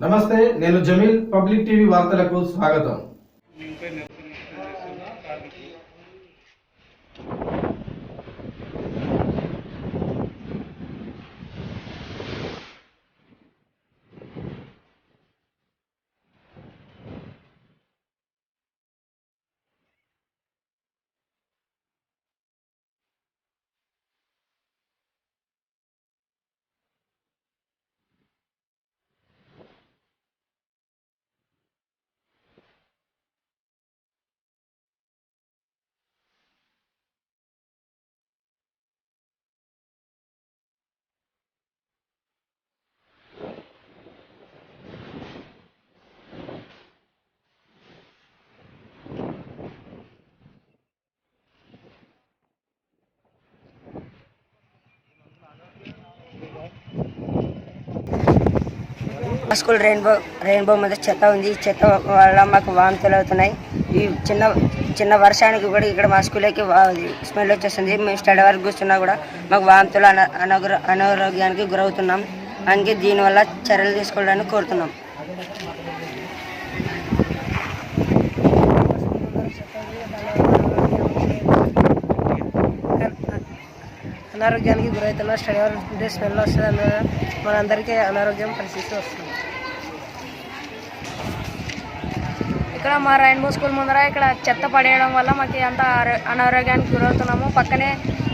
नमस्ते नैन Jameel public TV वार्ता स्वागत స్కూల్ రెయిన్బో రెయిన్బో మీద చెత్త ఉంది. ఈ చెత్త వల్ల మాకు వాంతులు అవుతున్నాయి. ఈ చిన్న చిన్న వర్షానికి కూడా ఇక్కడ మా స్కూల్కి స్మెల్ వచ్చేస్తుంది. మేము స్టడీ వరకు కూర్చున్నా కూడా మాకు వాంతులు అన అనారోగ్యానికి గురవుతున్నాం. అందుకే దీనివల్ల చర్యలు తీసుకోవడానికి కోరుతున్నాం. అనారోగ్యానికి గురవుతున్న స్టడీ వరకు స్మెల్ వస్తుంది అన్న మనందరికీ అనారోగ్యం పరిస్థితి వస్తుంది. ఇక్కడ మా రైన్బో స్కూల్ ముందర ఇక్కడ చెత్త పడేయడం వల్ల మాకు అంత అనారోగ్యానికి గురవుతున్నాము. పక్కనే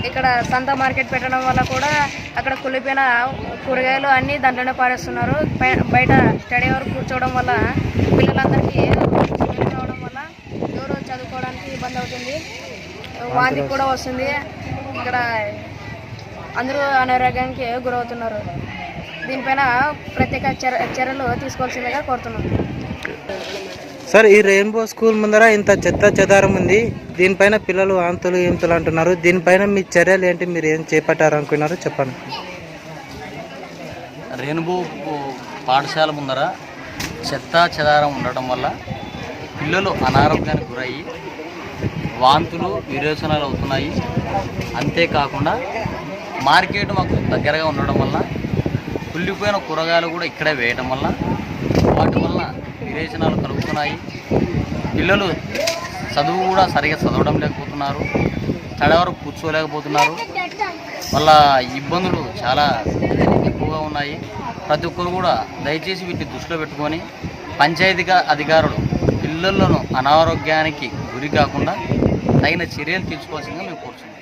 ఇక్కడ సంత మార్కెట్ పెట్టడం వల్ల కూడా అక్కడ కుళ్ళిపోయిన కూరగాయలు అన్నీ దాంట్లోనే పారేస్తున్నారు. బయట స్టడీ అవర్ కూర్చోవడం వల్ల పిల్లలందరికీ అవడం వల్ల ఎవరు చదువుకోవడానికి ఇబ్బంది అవుతుంది. వాంతి కూడా వస్తుంది. ఇక్కడ అందరూ అనారోగ్యానికి గురవుతున్నారు. దీనిపైన ప్రత్యేక చర్య చర్యలు తీసుకోవాల్సిందిగా కోరుతున్నాం. సార్ ఈ రెయిన్బో స్కూల్ ముందర ఇంత చెత్త చెదారం ఉంది. దీనిపైన పిల్లలు ఆంతులు ఏంతులు అంటున్నారు. దీనిపైన మీ చర్యలు ఏంటి? మీరు ఏం చేపట్టారు అనుకున్నారు చెప్పండి. రెయిన్బో పాఠశాల ముందర చెత్త చెదారం ఉండటం వల్ల పిల్లలు అనారోగ్యానికి గురయ్యి వాంతులు విరేచనాలు అవుతున్నాయి. అంతేకాకుండా మార్కెట్ మాకు దగ్గరగా ఉండడం వల్ల కుళ్ళిపోయిన కూరగాయలు కూడా ఇక్కడే వేయటం వల్ల వాటి వల్ల విరేచనాలు కలుగుతున్నాయి పిల్లలు చదువు కూడా సరిగా చదవడం లేకపోతున్నారు. చడవరకు కూర్చోలేకపోతున్నారు. వాళ్ళ ఇబ్బందులు చాలా ఎక్కువగా ఉన్నాయి. ప్రతి ఒక్కరు కూడా దయచేసి వీటిని దృష్టిలో పెట్టుకొని పంచాయతీగా అధికారులు పిల్లలను అనారోగ్యానికి గురి కాకుండా తగిన చర్యలు తీసుకోవాల్సిందిగా మేము కోరుచున్నాం.